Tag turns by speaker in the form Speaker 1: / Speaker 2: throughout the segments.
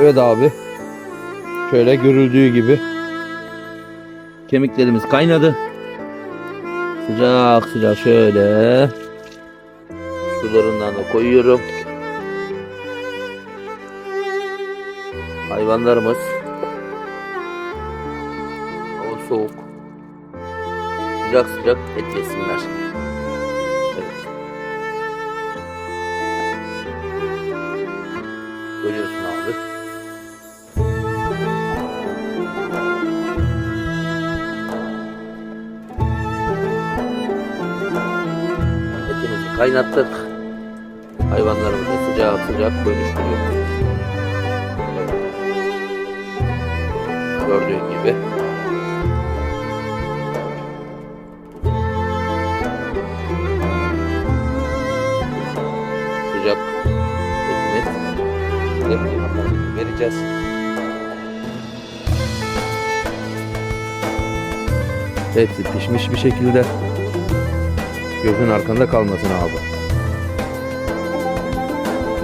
Speaker 1: Evet abi. Şöyle görüldüğü gibi. Kemiklerimiz kaynadı. Sıcak sıcak şöyle. Sularından da koyuyorum. Hayvanlarımız. Hava soğuk. Sıcak sıcak et yesinler. Evet. Görüyorsun abi. Kaynattık. Hayvanlarımızı sıcak sıcak bölüştürüyoruz. Gördüğün gibi. Sıcak etimiz. Şimdi vereceğiz. Hepsi pişmiş bir şekilde. Gözün arkanda kalmasın abi.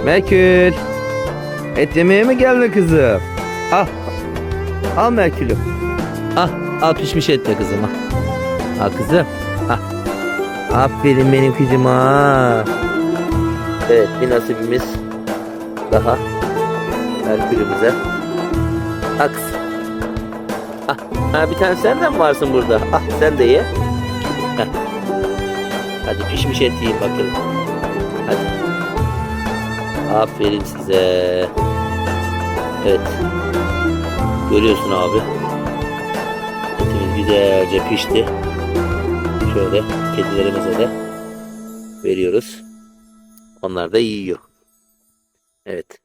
Speaker 1: Merkül. Et yemeye mi geldin kızım? Al. Al Merkül'üm. Al. Al pişmiş et de kızım. Al, al kızım. Al. Aferin benim kızıma. Evet bir nasibimiz daha Merkül'ümüze. Al kızım. Ah, ha, bir tane sen de mi varsın burada? Ah sen de ye. Heh. Hadi pişmiş et yiyin bakalım. Hadi. Aferin size. Evet. Görüyorsun abi. Etimiz güzelce pişti. Şöyle kedilerimize de veriyoruz. Onlar da yiyor. Evet.